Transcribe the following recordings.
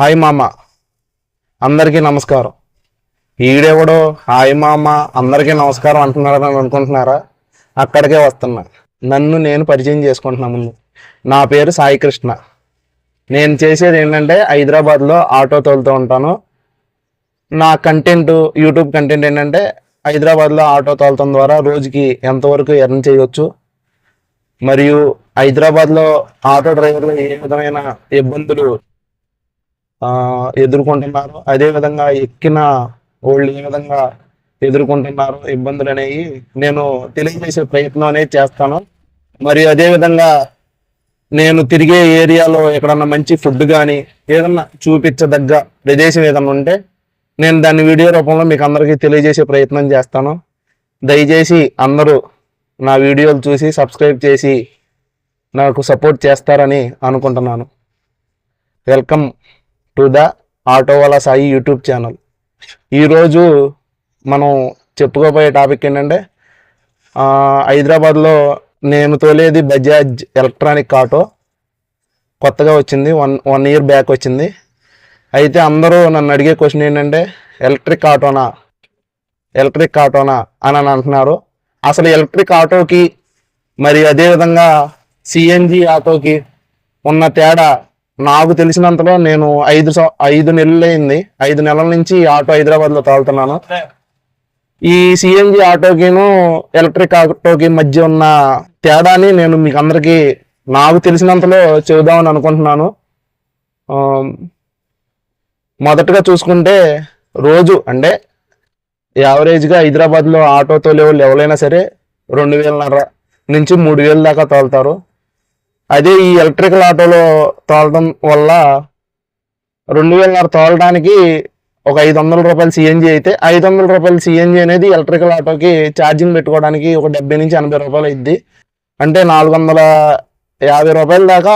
Hi మామ. అందరికీ నమస్కారం. ఈడెవడో? హాయ్ మామ. అందరికీ నమస్కారం అంటున్నారని అనుకుంటున్నారా? అక్కడికే వస్తున్నా. నన్ను నేను పరిచయం చేసుకుంటున్నా ముందు. నా పేరు సాయి కృష్ణ. నేను చేసేది ఏంటంటే హైదరాబాద్లో ఆటో తోలుతూ ఉంటాను. నా కంటెంట్ యూట్యూబ్ కంటెంట్ ఏంటంటే హైదరాబాద్లో ఆటో తోలటం ద్వారా రోజుకి ఎంతవరకు ఎర్న్ చేయవచ్చు మరియు హైదరాబాద్లో ఆటో డ్రైవర్లు ఏ విధమైన ఇబ్బందులు ఎదుర్కొంటున్నారు. అదే విధంగా ఎక్కిన వాళ్ళు ఏ విధంగా ఎదుర్కొంటున్నారు ఇబ్బందులు అనేవి నేను తెలియజేసే ప్రయత్నం అనేది చేస్తాను. మరియు అదే విధంగా నేను తిరిగే ఏరియాలో ఎక్కడన్నా మంచి ఫుడ్ కానీ ఏదన్నా చూపించదగ్గ ప్రదేశం ఏదన్నా ఉంటే నేను దాన్ని వీడియో రూపంలో మీకు అందరికీ తెలియజేసే ప్రయత్నం చేస్తాను. దయచేసి అందరూ నా వీడియోలు చూసి సబ్స్క్రైబ్ చేసి నాకు సపోర్ట్ చేస్తారని అనుకుంటున్నాను. వెల్కమ్. టు ద ఆటోవాలా సాయి యూట్యూబ్ ఛానల్. ఈరోజు మనం చెప్పుకోబోయే టాపిక్ ఏంటంటే హైదరాబాద్లో నేను తోలేది బజాజ్ ఎలక్ట్రానిక్ ఆటో. కొత్తగా వచ్చింది వన్ వన్ ఇయర్ బ్యాక్ వచ్చింది. అయితే అందరూ నన్ను అడిగే క్వశ్చన్ ఏంటంటే ఎలక్ట్రిక్ ఆటోనా? ఎలక్ట్రిక్ ఆటోనా అని అని అంటున్నారు. అసలు ఎలక్ట్రిక్ ఆటోకి మరి అదేవిధంగా సిఎన్జి ఆటోకి ఉన్న తేడా నాకు తెలిసినంతలో నేను ఐదు సం- ఐదు నెలలు అయింది ఐదు నెలల నుంచి ఈ ఆటో హైదరాబాద్లో తాగుతున్నాను. ఈ సిఎన్జి ఆటోకిను ఎలక్ట్రిక్ ఆటోకి మధ్య ఉన్న తేడాని నేను మీకు అందరికీ నాకు తెలిసినంతలో చెబుదామని అనుకుంటున్నాను. మొదటగా చూసుకుంటే రోజు అంటే యావరేజ్గా హైదరాబాద్లో ఆటో తోలే వాళ్ళు ఎవరైనా సరే రెండు వేలన్నర నుంచి మూడు వేల దాకా తోలుతారు. అదే ఈ ఎలక్ట్రికల్ ఆటోలో తోలడం వల్ల రెండు వేలన్నర తోలడానికి ఒక ఐదు వందల రూపాయలు సిఎన్జి అయితే ఐదు వందల రూపాయలు సిఎన్జి అనేది ఎలక్ట్రికల్ ఆటోకి ఛార్జింగ్ పెట్టుకోవడానికి ఒక డెబ్బై నుంచి ఎనభై రూపాయలు అయింది అంటే నాలుగు వందల యాభై రూపాయల దాకా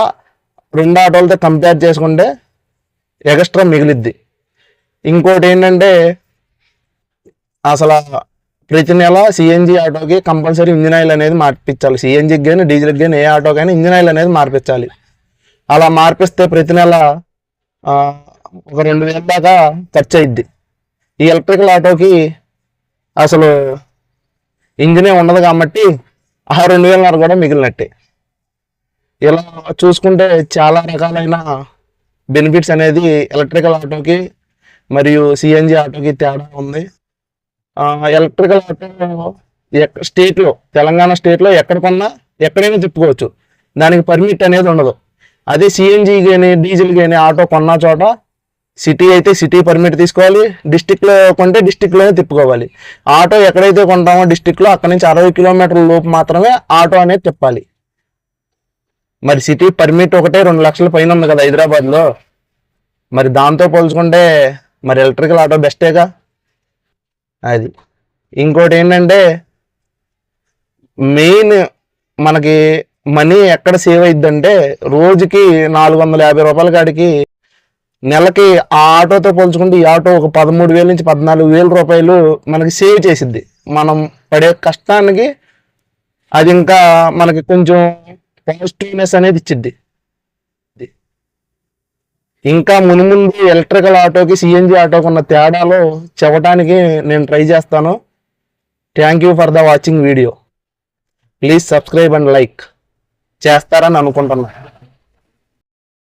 రెండు ఆటోలతో కంపేర్ చేసుకుంటే ఎక్స్ట్రా మిగిలిద్ది. ఇంకోటి ఏంటంటే అసలు ప్రతి నెల సిఎన్జి ఆటోకి కంపల్సరీ ఇంజిన్ ఆయిల్ అనేది మార్పించాలి సిఎన్జికి కానీ డీజిల్కి కానీ ఏ ఆటో కానీ ఇంజిన్ ఆయిల్ అనేది మార్పించాలి అలా మార్పిస్తే ప్రతి నెల ఒక రెండు వేల దాకా ఖర్చు అయింది ఈ ఎలక్ట్రికల్ ఆటోకి అసలు ఇంజినే ఉండదు కాబట్టి ఆ రెండు వేలన్నర కూడా మిగిలినట్టే. ఇలా చూసుకుంటే చాలా రకాలైన బెనిఫిట్స్ అనేది ఎలక్ట్రికల్ ఆటోకి మరియు సిఎన్జి ఆటోకి తేడా ఉంది. ఎలక్ట్రికల్ ఆటో స్టేట్లో తెలంగాణ స్టేట్లో ఎక్కడ కొన్నా ఎక్కడైనా తిప్పుకోవచ్చు. దానికి పర్మిట్ అనేది ఉండదు. అదే సిఎన్జి కానీ డీజిల్ కానీ ఆటో కొన్న చోట సిటీ అయితే సిటీ పర్మిట్ తీసుకోవాలి. డిస్టిక్లో కొంటే డిస్టిక్లోనే తిప్పుకోవాలి. ఆటో ఎక్కడైతే కొంటామో డిస్టిక్లో అక్కడ నుంచి అరవై కిలోమీటర్ల లోపు మాత్రమే ఆటో అనేది తిప్పాలి. మరి సిటీ పర్మిట్ ఒకటే రెండు లక్షల పైన ఉంది కదా హైదరాబాద్లో. మరి దాంతో పోల్చుకుంటే మరి ఎలక్ట్రికల్ ఆటో బెస్టేగా అది. ఇంకోటి ఏంటంటే మెయిన్ మనకి మనీ ఎక్కడ సేవ్ అయిద్దంటే రోజుకి నాలుగు వందల యాభై రూపాయల కాడికి నెలకి ఆ ఆటోతో పోల్చుకుంటే ఈ ఆటో ఒక పదమూడు వేల నుంచి పద్నాలుగు వేల రూపాయలు మనకి సేవ్ చేసిద్ది. మనం పడే కష్టానికి అది ఇంకా మనకి కొంచెం పాజిటివ్నెస్ అనేది ఇచ్చిద్ది. ఇంకా మునుముందు ఎలక్ట్రికల్ ఆటోకి సిఎన్జి ఆటోకి ఉన్న తేడాలు చెప్పడానికి నేను ట్రై చేస్తాను. Thank you for the watching video please subscribe and like చేస్తారని అనుకుంటున్నాను